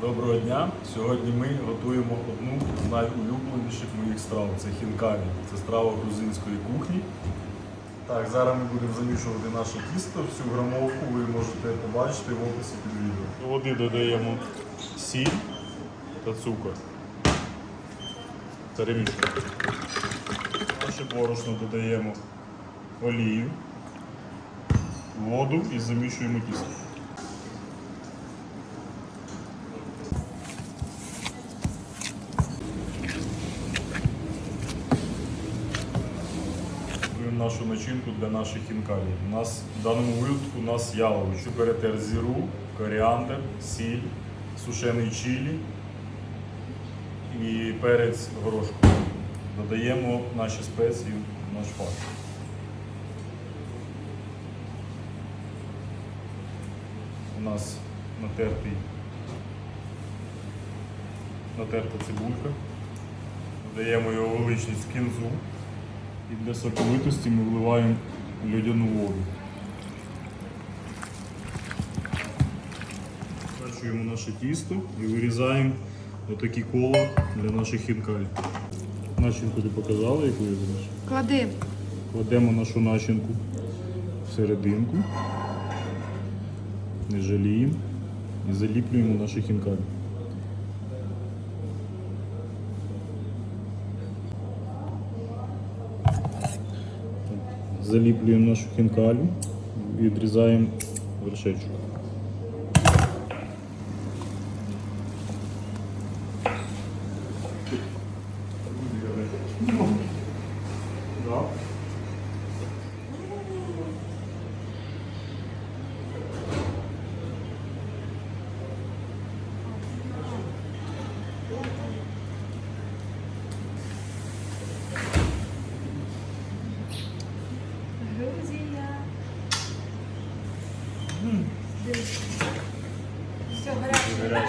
Доброго дня! Сьогодні ми готуємо одну з найулюбленіших моїх страв. Це хінкалі. Це страва грузинської кухні. Так, зараз ми будемо замішувати наше тісто. Всю грамовку ви можете побачити в описі під відео. До води додаємо сіль та цукор. Перемішуємо. Наше борошно додаємо олію, воду і замішуємо тісто. Готуємо нашу начинку для наших хінкалів. У нас в даному випадку у нас ялович, перетер зіру, коріандр, сіль, сушений чилі і перець горошку. Додаємо наші спеції в наш фарш. У нас натертий натерта цибулька. Додаємо його величність кінзу. І для соковитості ми вливаємо льодяну воду. Скачуємо наше тісто і вирізаємо отакі кола для наших хінкалів. Начинку ти показала, яку я заміж? Клади. Кладемо нашу начинку в серединку, не жаліємо і заліплюємо наші хінкалі. Заліплюємо нашу хінкалю, відрізаємо вершечок. Все, гаряче. Гаряче.